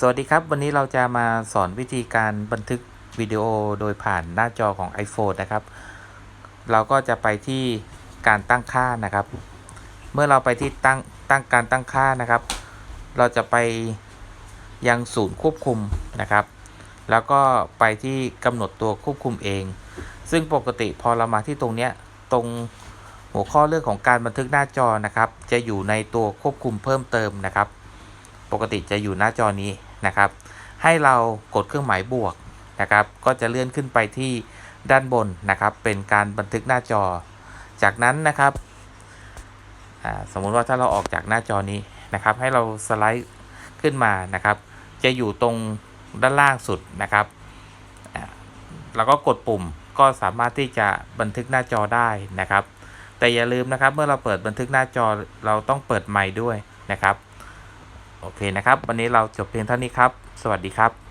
สวัสดีครับ วันนี้เราจะมาสอนวิธีการบันทึกวิดีโอโดยผ่านหน้าจอของ iPhone นะครับ เราก็จะไปที่การตั้งค่านะครับ เมื่อเราไปที่ตั้งตั้งการตั้งค่านะครับ เราจะไปยังศูนย์ควบคุมนะครับ แล้วก็ไปที่กำหนดตัวควบคุมเอง ซึ่งปกติพอเรามาที่ตรงเนี้ยตรงหัวข้อเรื่องของการบันทึกหน้าจอนะครับ จะอยู่ในตัวควบคุมเพิ่มเติมนะครับ ปกติจะอยู่หน้าจอนี้ นะครับ ให้เรากดเครื่องหมายบวกนะครับ ก็จะเลื่อนขึ้นไปที่ด้านบนนะครับ เป็นการบันทึกหน้าจอ จากนั้นนะครับสมมุติว่าถ้าเราออกจากหน้าจอนี้นะครับ ให้เราสไลด์ขึ้นมานะครับ จะอยู่ตรงด้านล่างสุดนะครับอ่าแล้วก็กดปุ่มก็สามารถที่จะบันทึกหน้าจอได้นะครับ แต่อย่าลืมนะครับ เมื่อเราเปิดบันทึกหน้าจอเราต้องเปิดไมค์ด้วยนะครับ โอเคนะครับ วันนี้เราจบเพียงเท่านี้ครับ สวัสดีครับ